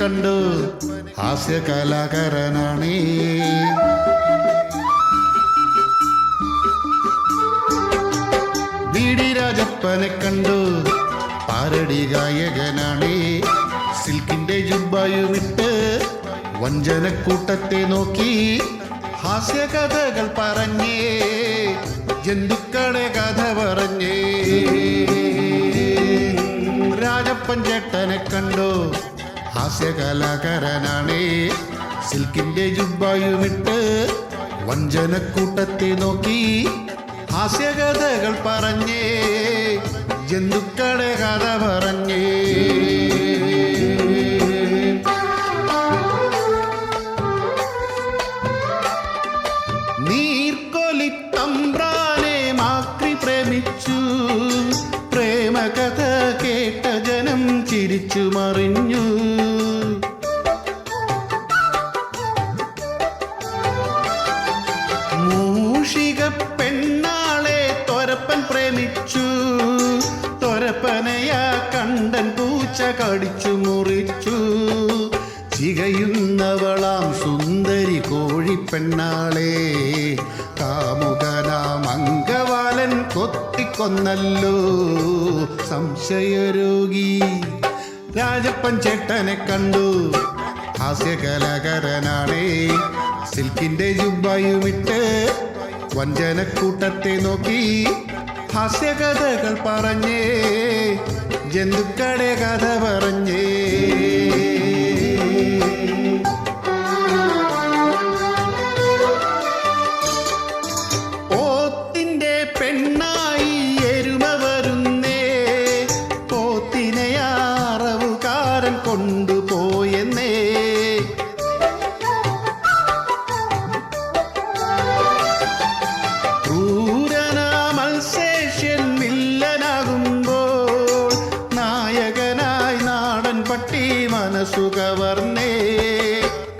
കണ്ടു ഹാസ്യ കലാകാരനാണേ. V D രാജപ്പനെ കണ്ടു പാരടി ഗായകനാണേ. സിൽക്കിന്റെ ജുബായുമിട്ട് വഞ്ചനക്കൂട്ടത്തെ നോക്കി ഹാസ്യ കഥകൾ പറഞ്ഞേ. ജന്തുക്കളെ കഥ ചേട്ടനെ കണ്ടു. ഹാസ്യകലാകാരനാണേ. സിൽക്കിന്റെ ജുബായുമിട്ട് വഞ്ചനക്കൂട്ടത്തെ നോക്കി. ഹാസ്യകഥകൾ പറഞ്ഞേ. ജന്തുക്കളെ കഥ പറഞ്ഞേ. നീർക്കൊലി തമ്പ്രാനെ മാക്രി പ്രേമിച്ചു. തൊരപ്പൻ പ്രേമിച്ചു. തൊരപ്പനയാ കണ്ടൻ പൂച്ച കടിച്ചു മുറിച്ചു. ചികയുന്നവളാം സുന്ദരി കോഴിപ്പെണ്ണാളെ. കാമുകനാം അങ്കവാലൻ കൊത്തിക്കൊന്നല്ലോ. സംശയരോഗി രാജപ്പൻ ചേട്ടനെ കണ്ടു. ഹാസ്യകലാകരനാണേ. സിൽക്കിന്റെ ജുബായുമിട്ട് വഞ്ചനക്കൂട്ടത്തെ നോക്കി ഹാസ്യകഥകൾ പറഞ്ഞേ ജന്തുക്കളെ കഥ പറഞ്ഞേ. ഓത്തിന്റെ പെണ്ണായി കവർന്നേ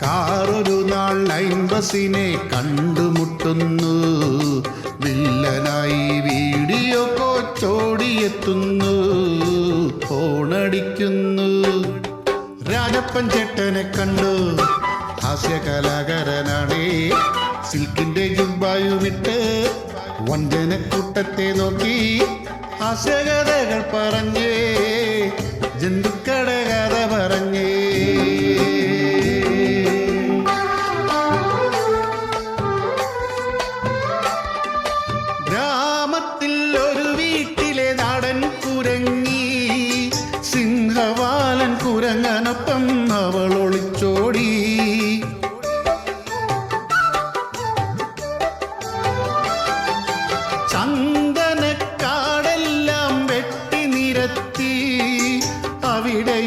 കാറൊരു നാൾ ലൈംബസിനെ കണ്ടുമുട്ടുന്നു. വില്ലനായി വീഡിയോ കോച്ചോടിയെത്തുന്നു ഫോണടിക്കുന്നു. രാജപ്പൻ ചേട്ടനെ കണ്ടു ഹാസ്യകലാകാരനാണേ. സിൽക്കിന്റെ ജുബായുമിട്ട് വഞ്ചനക്കൂട്ടത്തെ നോക്കി ഹാസ്യകഥകൾ പറഞ്ഞേ ജന്തുക്കളുടെ കഥ പറഞ്ഞേ. ഗ്രാമത്തിൽ ഒരു വീട്ടിലെ നാടൻ കുരങ്ങി സിംഹവാലൻ കുരങ്ങനൊപ്പം അവൾ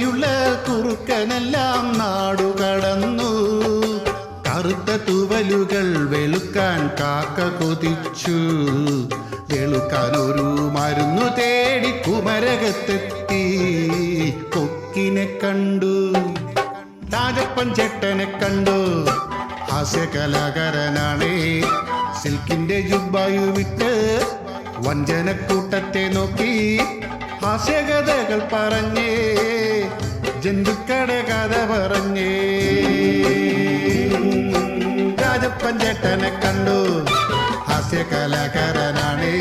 അവിടെയുള്ള കുറുക്കനെല്ലാം നാടു കടന്നു. കറുത്ത തുവലുകൾ വെളുക്കാൻ കാക്ക കൊതിച്ചു. വെളുക്കാൻ ഒരു മരുന്നു തേടി കുമരകത്തെത്തി. കൊക്കിനെ കണ്ടു. രാജപ്പൻ ചേട്ടനെ കണ്ടു. ഹാസ്യകലാകാരനാണേ. സിൽക്കിന്റെ ജുബായു വിട്ട് വഞ്ചനക്കൂട്ടത്തെ നോക്കി. ഹാസ്യകഥകൾ പറഞ്ഞേ ജന്തുക്കടെ കഥ പറഞ്ഞേ. രാജപ്പൻ ചേട്ടനെ കണ്ടു ഹാസ്യകലാകാരനാണേ.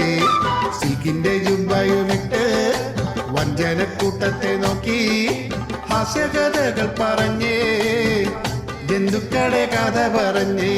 സിഖിന്റെ ജുബയുമിട്ട് വഞ്ചനക്കൂട്ടത്തെ നോക്കി ഹാസ്യകഥകൾ പറഞ്ഞേ ജന്തുക്കടെ കഥ പറഞ്ഞേ.